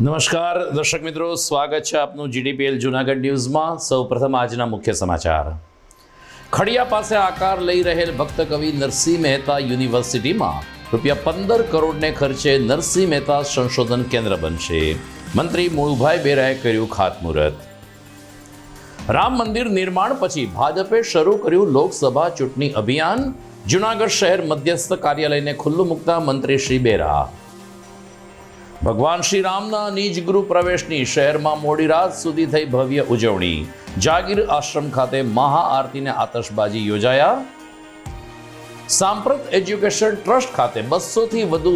નમસ્કાર, દર્શક મિત્રો, સ્વાગત છે આપનું જીડીપીએલ જુનાગઢ ન્યૂઝમાં. સૌપ્રથમ આજના મુખ્ય સમાચાર. ખડિયા પાસે આકાર લઈ રહેલ ભક્ત કવિ નરસિંહ મહેતા યુનિવર્સિટીમાં રૂપિયા પંદર કરોડને ખર્ચે નરસિંહ મહેતા સંશોધન કેન્દ્ર બનશે. મંત્રી મુળુભાઈ બેરાએ કર્યું ખાતમુહૂર્ત. રામ મંદિર નિર્માણ પછી ભાજપે શરૂ કર્યું લોકસભા ચૂંટણી અભિયાન. જુનાગઢ શહેર મધ્યસ્થ કાર્યાલયને ખુલ્લું મૂકતા મંત્રી શ્રી બેરા. ભગવાન શ્રી રામના નિજ ગૃહ પ્રવેશની શહેરમાં મોડી રાત સુધી થઈ ભવ્ય ઉજવણી. જાગીર આશ્રમ ખાતે મહાઆરતીને આતશબાજી યોજાયા. સાંપ્રત એજ્યુકેશન ટ્રસ્ટ ખાતે બસોથી વધુ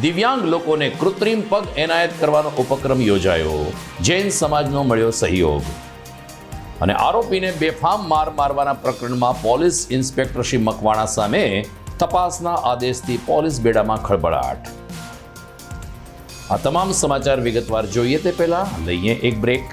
દિવ્યાંગ લોકોને કૃત્રિમ પગ એનાયત કરવાનો ઉપક્રમ યોજાયો. જૈન સમાજનો મળ્યો સહયોગ. અને આરોપીને બેફામ માર મારવાના પ્રકરણમાં પોલીસ ઇન્સ્પેક્ટર શ્રી મકવાણા સામે તપાસના આદેશથી પોલીસ બેડામાં ખળબળાટ આ તમામ સમાચાર વિગતવાર જોઈએ તે પહેલા લઈએ એક બ્રેક